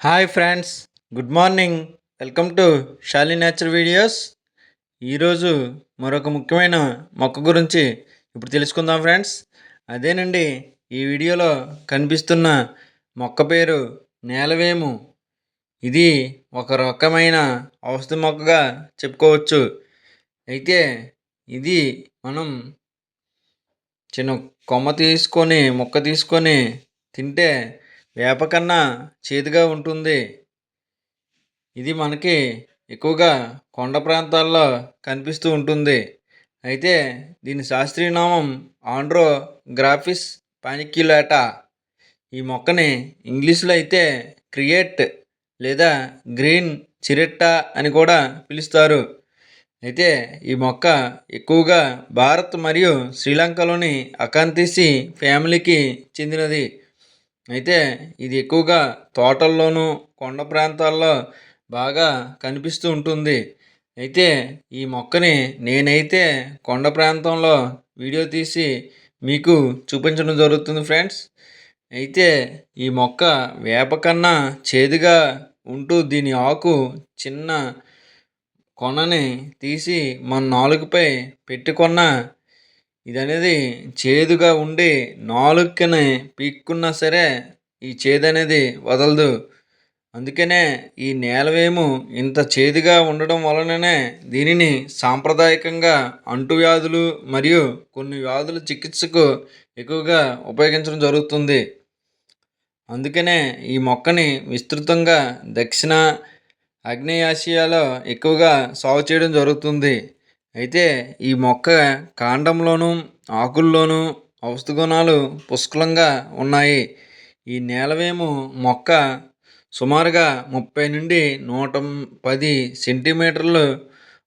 Hi friends good morning welcome to Shali nature videos ఈరోజు మరొక ముఖ్యమైన మొక్క గురించి ఇప్పుడు తెలుసుకుందాం ఫ్రెండ్స్ అదేనండి ఈ వీడియోలో కనిపిస్తున్న మొక్క పేరు నేలవేము. ఇది ఒక రకమైన ఔషధ మొక్కగా చెప్పుకోవచ్చు. అయితే ఇది మనం చిన్న కొమ్మ తీసుకొని మొక్క తీసుకొని తింటే వేప కన్నా చేదుగా ఉంటుంది. ఇది మనకి ఎక్కువగా కొండ ప్రాంతాల్లో కనిపిస్తూ ఉంటుంది. అయితే దీని శాస్త్రీయ నామం ఆండ్రో గ్రాఫిస్ పానిక్యులేటా. ఈ మొక్కని ఇంగ్లీష్లో అయితే క్రియేట్ లేదా గ్రీన్ చిరెట్టా అని కూడా పిలుస్తారు. అయితే ఈ మొక్క ఎక్కువగా భారత్ మరియు శ్రీలంకలోని అకాంతిసి ఫ్యామిలీకి చెందినది. అయితే ఇది ఎక్కువగా తోటల్లోనూ కొండ ప్రాంతాల్లో బాగా కనిపిస్తూ ఉంటుంది. అయితే ఈ మొక్కని నేనైతే కొండ ప్రాంతంలో వీడియో తీసి మీకు చూపించడం జరుగుతుంది ఫ్రెండ్స్. అయితే ఈ మొక్క వేప కన్నా చేదుగా ఉంటూ దీని ఆకు చిన్న కొనని తీసి మన నాలుగుపై పెట్టుకున్న ఇది అనేది చేదుగా ఉండి నాలుకని పీక్కున్నా సరే ఈ చేదు అనేది వదలదు. అందుకనే ఈ నేలవేము ఇంత చేదుగా ఉండడం వలననే దీనిని సాంప్రదాయకంగా అంటువ్యాధులు మరియు కొన్ని వ్యాధుల చికిత్సకు ఎక్కువగా ఉపయోగించడం జరుగుతుంది. అందుకనే ఈ మొక్కని విస్తృతంగా దక్షిణ ఆగ్నేయాసియాలో ఎక్కువగా సాగు చేయడం జరుగుతుంది. అయితే ఈ మొక్క కాండంలోనూ ఆకుల్లోనూ ఔషధ గుణాలు పుష్కలంగా ఉన్నాయి. ఈ నేలవేము మొక్క సుమారుగా ముప్పై నుండి నూట పది సెంటీమీటర్లు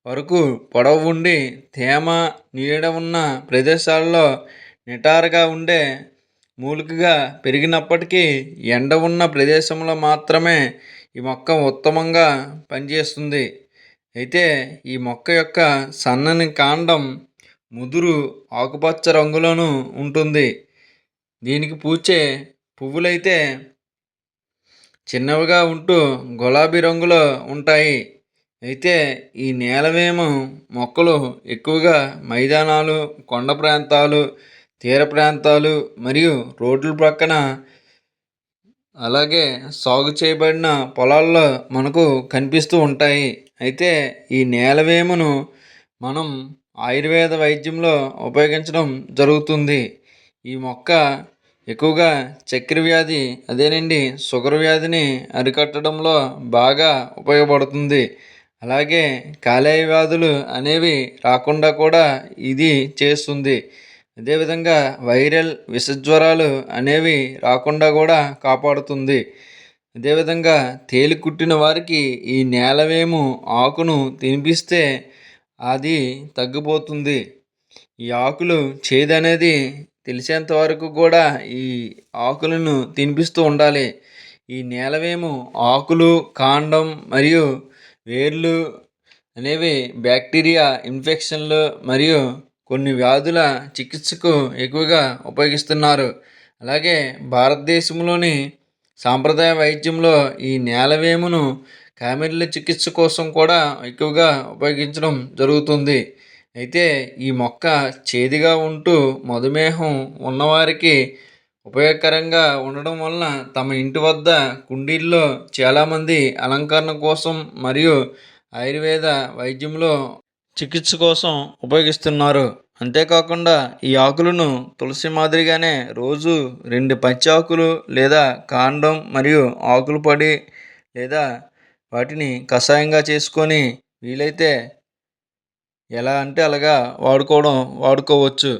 వరకు పొడవు ఉండి తేమ నీడ ఉన్న ప్రదేశాల్లో నిటారుగా ఉండే మూలికగా పెరిగినప్పటికీ ఎండ ఉన్న ప్రదేశంలో మాత్రమే ఈ మొక్క ఉత్తమంగా పనిచేస్తుంది. అయితే ఈ మొక్క యొక్క సన్నని కాండం ముదురు ఆకుపచ్చ రంగులోను ఉంటుంది. దీనికి పూచే పువ్వులైతే చిన్నవిగా ఉంటూ గులాబీ రంగులో ఉంటాయి. అయితే ఈ నేలవేము మొక్కలు ఎక్కువగా మైదానాలు కొండ ప్రాంతాలు తీర ప్రాంతాలు మరియు రోడ్ల ప్రక్కన అలాగే సాగు చేయబడిన పొలాల్లో మనకు కనిపిస్తూ ఉంటాయి. అయితే ఈ నేలవేమును మనం ఆయుర్వేద వైద్యంలో ఉపయోగించడం జరుగుతుంది. ఈ మొక్క ఎక్కువగా చక్కెర వ్యాధి అదేనండి షుగర్ వ్యాధిని అరికట్టడంలో బాగా ఉపయోగపడుతుంది. అలాగే కాలేయ వ్యాధులు అనేవి రాకుండా కూడా ఇది చేస్తుంది. అదేవిధంగా వైరల్ విషజ్వరాలు అనేవి రాకుండా కూడా కాపాడుతుంది. అదేవిధంగా తేలి కుట్టిన వారికి ఈ నేలవేము ఆకును తినిపిస్తే అది తగ్గిపోతుంది. ఈ ఆకులు చేదు అనేది తెలిసేంత వరకు కూడా ఈ ఆకులను తినిపిస్తూ ఉండాలి. ఈ నేలవేము ఆకులు కాండం మరియు వేర్లు అనేవి బ్యాక్టీరియా ఇన్ఫెక్షన్లు మరియు కొన్ని వ్యాధుల చికిత్సకు ఎక్కువగా ఉపయోగిస్తున్నారు. అలాగే భారతదేశంలోని సాంప్రదాయ వైద్యంలో ఈ నేలవేమును కామెర్ల చికిత్స కోసం కూడా ఎక్కువగా ఉపయోగించడం జరుగుతుంది. అయితే ఈ మొక్క చేదుగా ఉంటూ మధుమేహం ఉన్నవారికి ఉపయోగకరంగా ఉండడం వలన తమ ఇంటి వద్ద కుండీల్లో చాలామంది అలంకరణ కోసం మరియు ఆయుర్వేద వైద్యంలో చికిత్స కోసం ఉపయోగిస్తున్నారు. అంతేకాకుండా ఈ ఆకులను తులసి మాదిరిగానే రోజు రెండు పచ్చి ఆకులు లేదా కాండం మరియు ఆకులు పడి లేదా వాటిని కషాయంగా చేసుకొని వీలైతే ఎలా అంటే అలాగా వాడుకోవడం వాడుకోవచ్చు.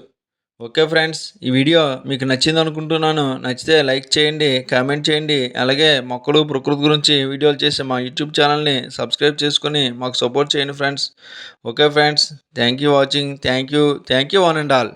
ఓకే ఫ్రెండ్స్ ఈ వీడియో మీకు నచ్చింది అనుకుంటున్నాను. నచ్చితే లైక్ చేయండి కామెంట్ చేయండి. అలాగే మొక్కలు ప్రకృతి గురించి వీడియోలు చేసే మా యూట్యూబ్ ఛానల్ని సబ్స్క్రైబ్ చేసుకొని మాకు సపోర్ట్ చేయండి friends. Okay friends thank you watching thank you thank you one and all.